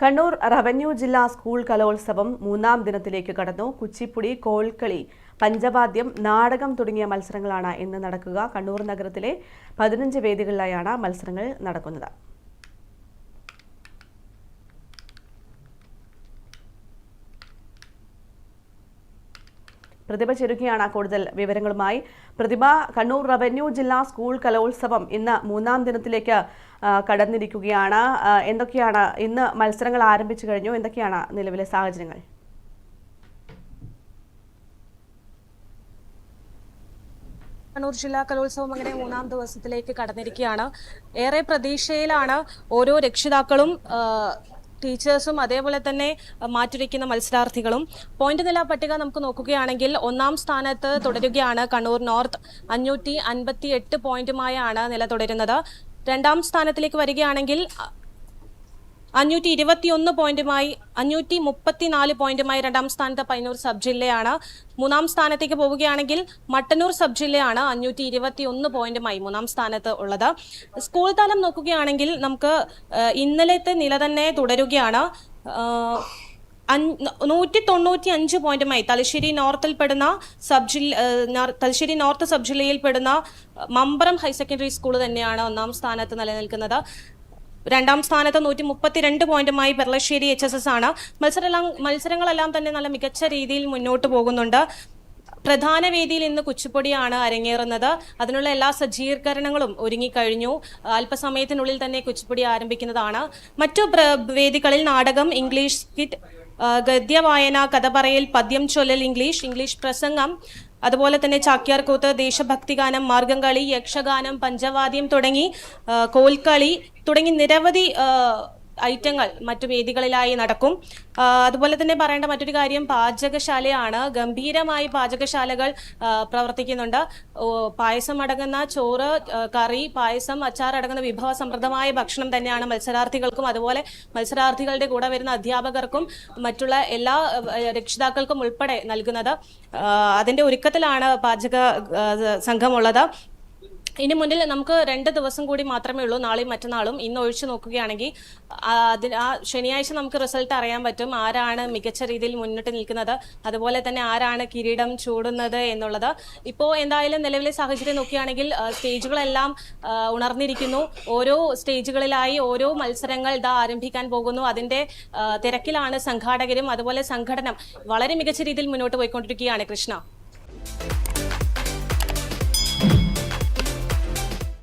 Kannur revenue ജില്ലാ school കലോത്സവം മൂന്നാം ദിനത്തിലേക്ക് കടന്നു. കുച്ചിപ്പുടി കോൽക്കളി പഞ്ചവാദ്യം നാടകം തുടങ്ങിയ മത്സരങ്ങളാണ് ഇന്ന് നടക്കുക. കണ്ണൂർ നഗരത്തിലെ പതിനഞ്ച് വേദികളിലായാണ് മത്സരങ്ങൾ നടക്കുന്നത്. പ്രതിഭ ചെരുക്കിയാണ് കൂടുതൽ വിവരങ്ങളുമായി. പ്രതിഭ കണ്ണൂർ റവന്യൂ ജില്ലാ സ്കൂൾ കലോത്സവം ഇന്ന് മൂന്നാം ദിനത്തിലേക്ക് കടന്നിരിക്കുകയാണ്. എന്തൊക്കെയാണ് ഇന്ന് മത്സരങ്ങൾ ആരംഭിച്ചു കഴിഞ്ഞു? എന്തൊക്കെയാണ് നിലവിലെ സാഹചര്യങ്ങൾ? കണ്ണൂർ ജില്ലാ കലോത്സവം അങ്ങനെ മൂന്നാം ദിവസത്തിലേക്ക് കടന്നിരിക്കുകയാണ്. ഏറെ പ്രതീക്ഷയിലാണ് ഓരോ രക്ഷിതാക്കളും ടീച്ചേഴ്സും അതേപോലെ തന്നെ മാറ്റുരയ്ക്കുന്ന മത്സരാർത്ഥികളും. പോയിന്റ് നില പട്ടിക നമുക്ക് നോക്കുകയാണെങ്കിൽ ഒന്നാം സ്ഥാനത്ത് തുടരുകയാണ് കണ്ണൂർ നോർത്ത്. അഞ്ഞൂറ്റി അൻപത്തി എട്ട് പോയിന്റുമായാണ് നില തുടരുന്നത്. രണ്ടാം സ്ഥാനത്തിലേക്ക് വരികയാണെങ്കിൽ അഞ്ഞൂറ്റി ഇരുപത്തിയൊന്ന് പോയിന്റുമായി അഞ്ഞൂറ്റി മുപ്പത്തിനാല് പോയിന്റുമായി രണ്ടാം സ്ഥാനത്ത് പയ്യന്നൂർ സബ് ജില്ലയാണ്. മൂന്നാം സ്ഥാനത്തേക്ക് പോവുകയാണെങ്കിൽ മട്ടന്നൂർ സബ് ജില്ലയാണ് അഞ്ഞൂറ്റി ഇരുപത്തി ഒന്ന് പോയിന്റുമായി മൂന്നാം സ്ഥാനത്ത് ഉള്ളത്. സ്കൂൾ തലം നോക്കുകയാണെങ്കിൽ നമുക്ക് ഇന്നലത്തെ നില തന്നെ തുടരുകയാണ്. നൂറ്റി തൊണ്ണൂറ്റി അഞ്ച് പോയിന്റുമായി തലശ്ശേരി നോർത്തിൽ പെടുന്ന സബ് ജില്ല തലശ്ശേരി നോർത്ത് സബ് ജില്ലയിൽ പെടുന്ന മമ്പറം ഹയർ സെക്കൻഡറി സ്കൂൾ തന്നെയാണ് ഒന്നാം സ്ഥാനത്ത് നിലനിൽക്കുന്നത്. രണ്ടാം സ്ഥാനത്ത് നൂറ്റി മുപ്പത്തിരണ്ട് പോയിന്റുമായി പെർളശ്ശേരി എച്ച് എസ് എസ് ആണ്. മത്സരം മത്സരങ്ങളെല്ലാം തന്നെ നല്ല മികച്ച രീതിയിൽ മുന്നോട്ട് പോകുന്നുണ്ട്. പ്രധാന വേദിയിൽ ഇന്ന് കുച്ചിപ്പൊടിയാണ് അരങ്ങേറുന്നത്. അതിനുള്ള എല്ലാ സജ്ജീകരണങ്ങളും ഒരുങ്ങിക്കഴിഞ്ഞു. അല്പസമയത്തിനുള്ളിൽ തന്നെ കുച്ചിപ്പൊടി ആരംഭിക്കുന്നതാണ്. മറ്റു വേദികളിൽ നാടകം ഇംഗ്ലീഷ് കിറ്റ് ഗദ്യവായന കഥ പറയൽ പദ്യം ചൊല്ലൽ ഇംഗ്ലീഷ് ഇംഗ്ലീഷ് പ്രസംഗം അതുപോലെ തന്നെ ചാക്യാർകൂത്ത് ദേശഭക്തിഗാനം മാർഗംകളി യക്ഷഗാനം പഞ്ചവാദ്യം തുടങ്ങി കോൽക്കളി തുടങ്ങി നിരവധി ഐറ്റങ്ങൾ മറ്റു വേദികളിലായി നടക്കും. അതുപോലെ തന്നെ പറയേണ്ട മറ്റൊരു കാര്യം പാചകശാലയാണ്. ഗംഭീരമായി പാചകശാലകൾ പ്രവർത്തിക്കുന്നുണ്ട്. പായസം അടങ്ങുന്ന ചോറ് കറി പായസം അച്ചാർ അടങ്ങുന്ന വിഭവ സമൃദ്ധമായ ഭക്ഷണം തന്നെയാണ് മത്സരാർത്ഥികൾക്കും അതുപോലെ മത്സരാർത്ഥികളുടെ കൂടെ വരുന്ന അധ്യാപകർക്കും മറ്റുള്ള എല്ലാ രക്ഷിതാക്കൾക്കും ഉൾപ്പെടെ നൽകുന്നത്. അതിന്റെ ഒരുക്കത്തിലാണ് പാചക സംഘമുള്ളത്. ഇനി മുന്നിൽ നമുക്ക് രണ്ട് ദിവസം കൂടി മാത്രമേ ഉള്ളൂ. നാളെയും മറ്റന്നാളും ഇന്ന് ഒഴിച്ചു നോക്കുകയാണെങ്കിൽ അതിന് ആ ശനിയാഴ്ച നമുക്ക് റിസൾട്ട് അറിയാൻ പറ്റും ആരാണ് മികച്ച രീതിയിൽ മുന്നിട്ട് നിൽക്കുന്നത്. അതുപോലെ തന്നെ ആരാണ് കിരീടം ചൂടുന്നത് എന്നുള്ളത്. ഇപ്പോൾ എന്തായാലും നിലവിലെ സാഹചര്യം നോക്കുകയാണെങ്കിൽ സ്റ്റേജുകളെല്ലാം ഉണർന്നിരിക്കുന്നു. ഓരോ സ്റ്റേജുകളിലായി ഓരോ മത്സരങ്ങൾ ഇതാ ആരംഭിക്കാൻ പോകുന്നു. അതിന്റെ തിരക്കിലാണ് സംഘാടകരും അതുപോലെ സംഘടന വളരെ മികച്ച രീതിയിൽ മുന്നോട്ട് പോയിക്കൊണ്ടിരിക്കുകയാണ്. കൃഷ്ണ.